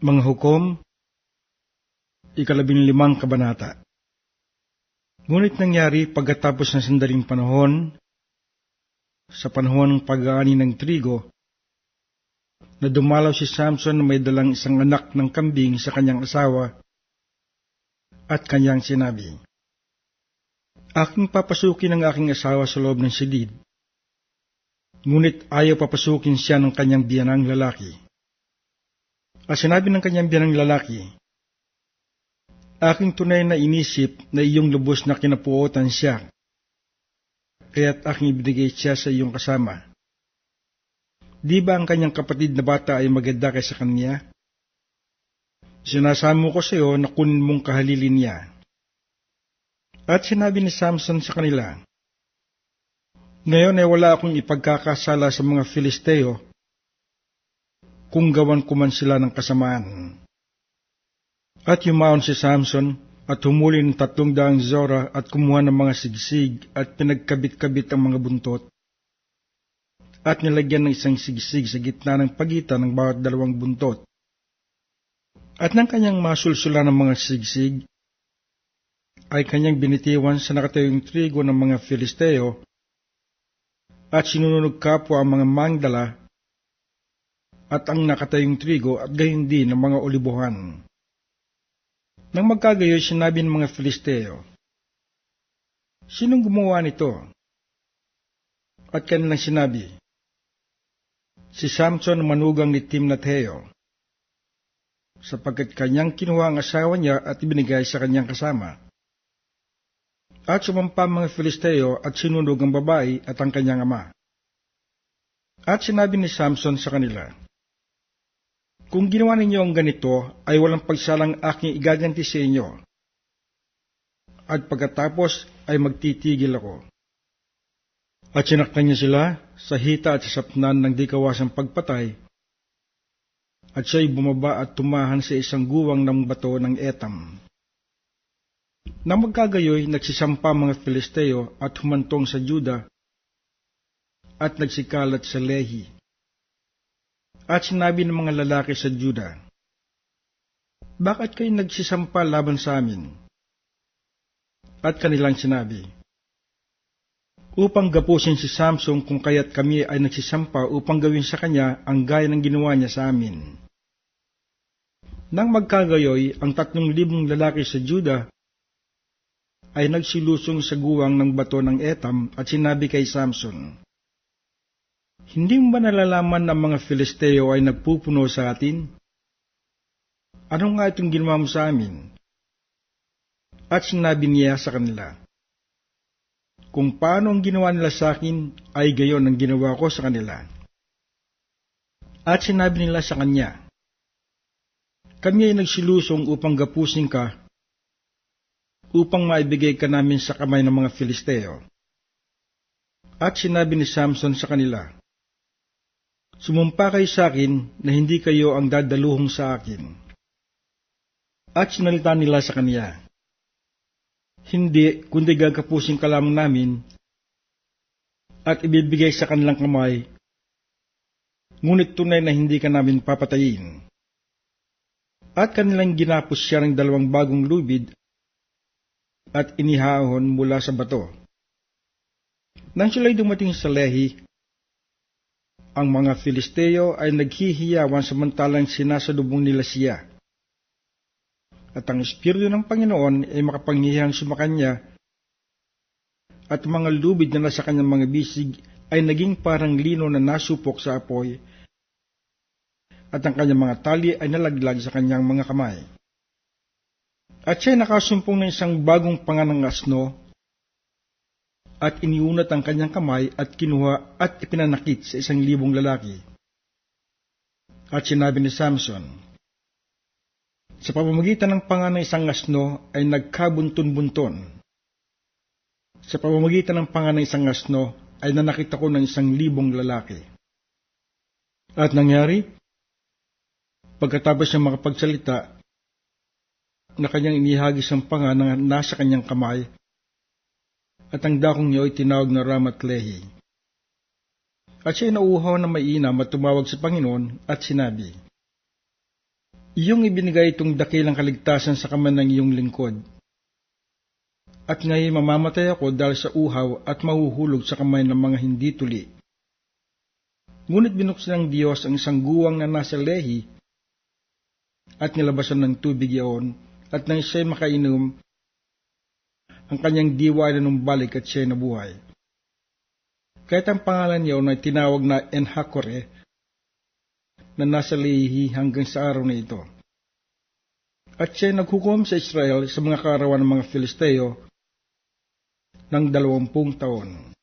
Mga hukom, ikalabing limang kabanata. Ngunit nangyari pagkatapos ng sandaling panahon, sa panahon ng pag-aani ng trigo, na dumalaw si Samson na may dalang isang anak ng kambing sa kanyang asawa at kanyang sinabi, Aking papasukin ang aking asawa sa loob ng silid, ngunit ayaw papasukin siya ng kanyang biyanang lalaki. At sinabi ng kanyang biyanang lalaki, Aking tunay na inisip na iyong lubos na kinapuotan siya, kaya't aking ibinigay siya sa iyong kasama. Di ba ang kanyang kapatid na bata ay maganda kaysa kanya? Sinasamo ko sa iyo na kunin mong kahalilin niya. At sinabi ni Samson sa kanila, Ngayon ay wala akong ipagkakasala sa mga Filisteo kung gawan ko man sila ng kasamaan. At yumaon si Samson at humuli ng tatlong daang zora at kumuha ng mga sigsig at pinagkabit-kabit ang mga buntot at nilagyan ng isang sigsig sa gitna ng pagitan ng bawat dalawang buntot. At nang kanyang masulsula ng mga sigsig, ay kanyang binitiwan sa nakatayong trigo ng mga Filisteo at sinununog kapwa ang mga mangdala at ang nakatayong trigo at gayon din ng mga olibuhan. Nang magkagayoy, sinabi ng mga Filisteo, Sinong gumawa nito? At kanilang sinabi, Si Samson manugang ni Timnatheo, sapagkat kanyang kinuha ang asawa niya at ibinigay sa kanyang kasama. At sumampa mga Filisteo at sinunog ang babae at ang kanyang ama. At sinabi ni Samson sa kanila, kung ginawa ninyo ang ganito, ay walang pagsalang aking igaganti sa inyo. At pagkatapos ay magtitigil ako. At sinaktan niya sila sa hita at sa sapnan ng di kawasang pagpatay. At siya'y bumaba at tumahan sa isang guwang ng bato ng etam. Nang magkagayoy, nagsisampa mga Filisteo at humantong sa Juda at nagsikalat sa Lehi. At sinabi ng mga lalaki sa Juda, Bakit kayo nagsisampa laban sa amin? At kanilang sinabi, Upang gapusin si Samson kung kaya't kami ay nagsisampa upang gawin sa kanya ang gaya ng ginawa niya sa amin. Nang magkagayoy, ang tatlong libong lalaki sa Juda ay nagsilusong sa guwang ng bato ng Etam at sinabi kay Samson, hindi mo ba nalalaman na mga Filisteo ay nagpupuno sa atin? Ano nga itong ginawa mo sa amin? At sinabi niya sa kanila, Kung paano ang ginawa nila sa akin, ay gayon ang ginawa ko sa kanila. At sinabi nila sa kanya, Kami ay nagsilusong upang gapusin ka, upang maibigay ka namin sa kamay ng mga Filisteo. At sinabi ni Samson sa kanila, Sumumpa kayo sa akin na hindi kayo ang dadaluhong sa akin. At sinalita nila sa kanya, Hindi, kundi gagapusin ka lamang namin at ibibigay sa kanilang kamay, ngunit tunay na hindi ka namin papatayin. At kanilang ginapos siya ng dalawang bagong lubid at inihahon mula sa bato. Nang sila'y dumating sa Lehi, ang mga Filisteo ay naghihiyawan samantalang sinasalubong nila siya. At ang Espiritu ng Panginoon ay makapangyayang sumakanya at mga lubid na nasa kanyang mga bisig ay naging parang lino na nasupok sa apoy at ang kanyang mga tali ay nalaglag sa kanyang mga kamay. At siya ay nakasumpong ng isang bagong panganang asno at iniunat ang kanyang kamay at kinuha at ipinanakit sa isang libong lalaki. At sinabi ni Samson, Sa pamamagitan ng panga ng isang asno ay nagkabuntun-bunton. Sa pamamagitan ng panga ng isang asno ay nanakit ako ng isang libong lalaki. At nangyari, pagkatapos niya makapagsalita, na kanyang inihagis ang panga na nasa kanyang kamay, at ang dakong niyo ay tinawag na Ramat Lehi. At siya nauuhaw na mainam at tumawag sa Panginoon at sinabi, Iyong ibinigay itong dakilang kaligtasan sa kamay ng iyong lingkod. At ngayon mamamatay ako dahil sa uhaw at mahuhulog sa kamay ng mga hindi tuli. Ngunit binuksan ng Diyos ang isang guwang na nasa lehi at nilabasan ng tubig iyon at nang siya'y makainom, ang kanyang diwa ay nanumbalik at siya'y nabuhay. Kahit ang pangalan niya ay tinawag na Enhakore, na nasa lehi hanggang sa araw na ito. At siya'y naghukom sa Israel sa mga karawan ng mga Filisteo ng dalawampung taon.